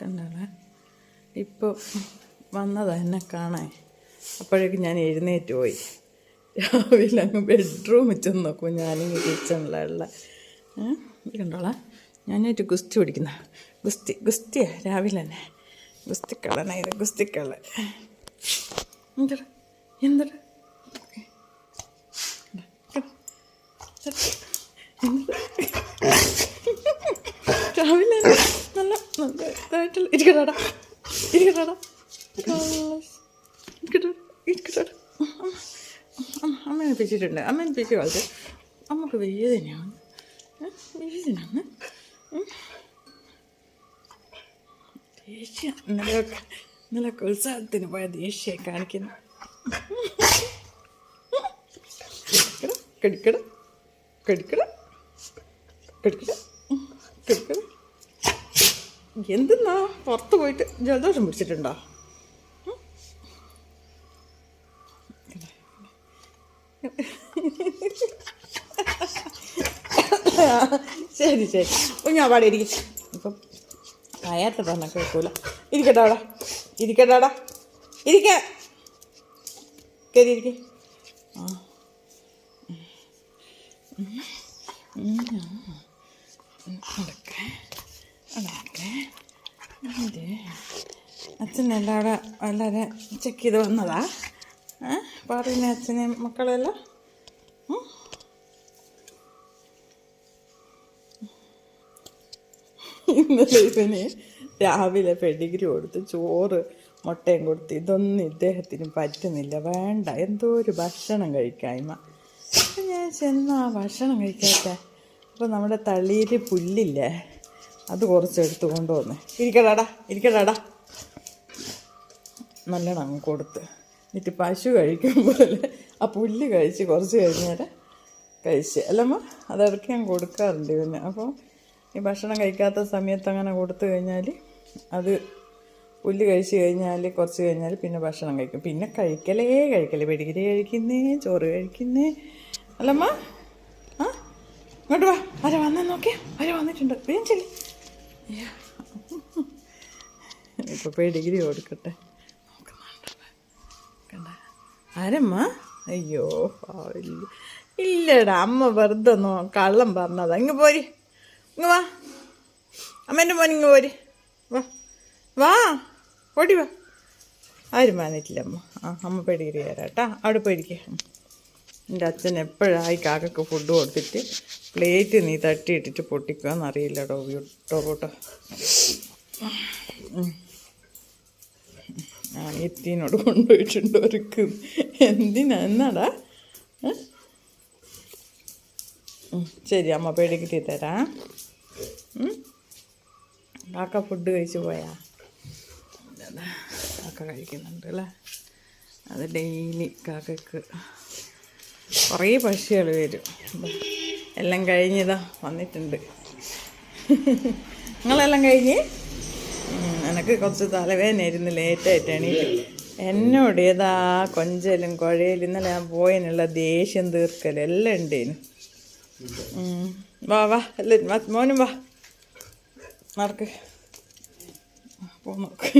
കണ്ടാളെ ഇപ്പോൾ വന്നതാ എന്നെ കാണാൻ. അപ്പോഴേക്കും ഞാൻ എഴുന്നേറ്റ് പോയി. രാവിലെ അങ്ങ് ബെഡ്റൂമിൽ ചെന്ന് നോക്കും. ഞാനിങ്ങ് കിച്ചണിലുള്ള കണ്ടോളാം. ഞാനായിട്ട് ഗുസ്തി പിടിക്കുന്ന ഗുസ്തി ഗുസ്തിയാ രാവിലെ തന്നെ. ഗുസ്തിക്കള്ളനായത് ഗുസ്തിക്കള്ള എന്തടാ? എന്തടാ രാവിലെ നല്ല നല്ല ഇതായിട്ടുള്ള ഇരിക്കട്ടാടാ ഇരിക്കട്ടാടാ ഇരിക്കട്ടാ ഇരിക്കട്ടാടാ അമ്മ പിച്ചിട്ടുണ്ട്. അമ്മ പിച്ച് കളിച്ച് അമ്മയ്ക്ക് വേദനയാണ് വേദനയാണ് ദേഷ്യം. ഇന്നലെയൊക്കെ ഇന്നലെയൊക്കെ ഉത്സാഹത്തിന് പോയ ദേഷ്യം കാണിക്കുന്നു. കടിക്കട കടിക്കട കടിക്കട കടിക്കട. എന്തെന്നാ പുറത്ത് പോയിട്ട് ജലദോഷം പിടിച്ചിട്ടുണ്ടോ ശരി ശരി ഞാൻ പാടെ ഇരിക്കും ഇപ്പം പറയാത്ത പറഞ്ഞ കേൾക്കൂല ഇരിക്കട്ടെ അവിടെ ഇരിക്കട്ടെ അവിടെ ഇരിക്ക കയറി ഇരിക്കേ ആ അടക്കേ ഇത് അച്ഛൻ വളരെ എല്ലാവരും ചെക്ക് ചെയ്ത് വന്നതാ. പറയുന്ന അച്ഛനെയും മക്കളെല്ലാം? ഇന്നലെ രാവിലെ പെഡിഗ്രി കൊടുത്ത് ചോറ് മുട്ടയും കൊടുത്ത് ഇതൊന്നും ഇദ്ദേഹത്തിന് പറ്റുന്നില്ല. വേണ്ട എന്തോ ഒരു ഭക്ഷണം കഴിക്കായ്മ. ഞാൻ ചെന്നാ ഭക്ഷണം കഴിക്കാത്ത? അപ്പോൾ നമ്മുടെ തളിയിൽ പുല്ലില്ലേ? അത് കുറച്ച് എടുത്ത് കൊണ്ടുവന്ന്. ഇരിക്കടാടാ ഇരിക്കടാടാ. നല്ലോണം അങ്ങ് കൊടുത്ത്. എന്നിട്ട് പശു കഴിക്കും പോലെ. ആ പുല്ല് കഴിച്ച് കുറച്ച് കഴിഞ്ഞാൽ കഴിച്ച്. അല്ലമ്മ അതിടയ്ക്ക് ഞാൻ കൊടുക്കാറുണ്ട് പിന്നെ. അപ്പോൾ ഈ ഭക്ഷണം കഴിക്കാത്ത സമയത്ത് അങ്ങനെ കൊടുത്തു കഴിഞ്ഞാൽ അത് പുല്ല് കഴിച്ച് കഴിഞ്ഞാൽ കുറച്ച് കഴിഞ്ഞാൽ പിന്നെ ഭക്ഷണം കഴിക്കും. പിന്നെ കഴിക്കലേ കഴിക്കലേ. പെടികിരി കഴിക്കുന്നേ ചോറ് കഴിക്കുന്നേ. അല്ലമ്മ ആ ഇങ്ങോട്ട് വാ. ആരാ വന്നാൽ നോക്കിയാ. ആരാ വന്നിട്ടുണ്ട്? വേഗം ചെല്ലി. ഇപ്പോൾ ഡിഗ്രി കൊടുക്കട്ടെ. കണ്ട. ആരമ്മ? അയ്യോ പാവില്ല. ഇല്ലടാ അമ്മ വെറുതെ നോ കള്ളം പറഞ്ഞതാ. ഇങ്ങ് പോരി. ഇങ്ങ് വാ. അമ്മേന്റെ മോൻ ഇങ്ങ് പോരി. വാ. വാ. ഓടി വാ. ആരും വന്നിട്ടില്ല അമ്മ ആ അമ്മ കേട്ടാ. അവിടെ പോയിരിക്കേ. എന്റെ അച്ഛൻ എപ്പോഴായി കാക്കക്ക് ഫുഡ് കൊടുത്തിട്ട് പ്ലേറ്റ് നീ തട്ടിയിട്ടിട്ട് പൊട്ടിക്കുകയെന്ന് അറിയില്ല ഡോ ടോബോട്ടോ ആ എത്തിനോട് കൊണ്ടുപോയിട്ടുണ്ട് അവർക്ക് എന്തിനാ? എന്നാടാ? ശരി അമ്മ പേടിക്കിട്ട് തരാം? കാക്ക ഫുഡ് കഴിച്ചു പോയാ? കാക്ക കഴിക്കുന്നുണ്ട് അല്ലേ? അത് ഡെയിലി കാക്കക്ക്. കുറേ പക്ഷികൾ വരും. എല്ലാം കഴിഞ്ഞതാ വന്നിട്ടുണ്ട്. നിങ്ങളെല്ലാം കഴിഞ്ഞ്? എനിക്ക് കുറച്ച് തലവേദനയായിരുന്നു ലേറ്റായിട്ട് എണീറ്റ്. എന്നോട് ഏതാ കൊഞ്ചലും കുഴയലും ഇന്നലെ ഞാൻ പോയതിനുള്ള ദേഷ്യം തീർക്കലും എല്ലാം ഉണ്ടേനു. വാ വാ അല്ല മോനും വാ. നടക്ക്. പോ നോക്ക്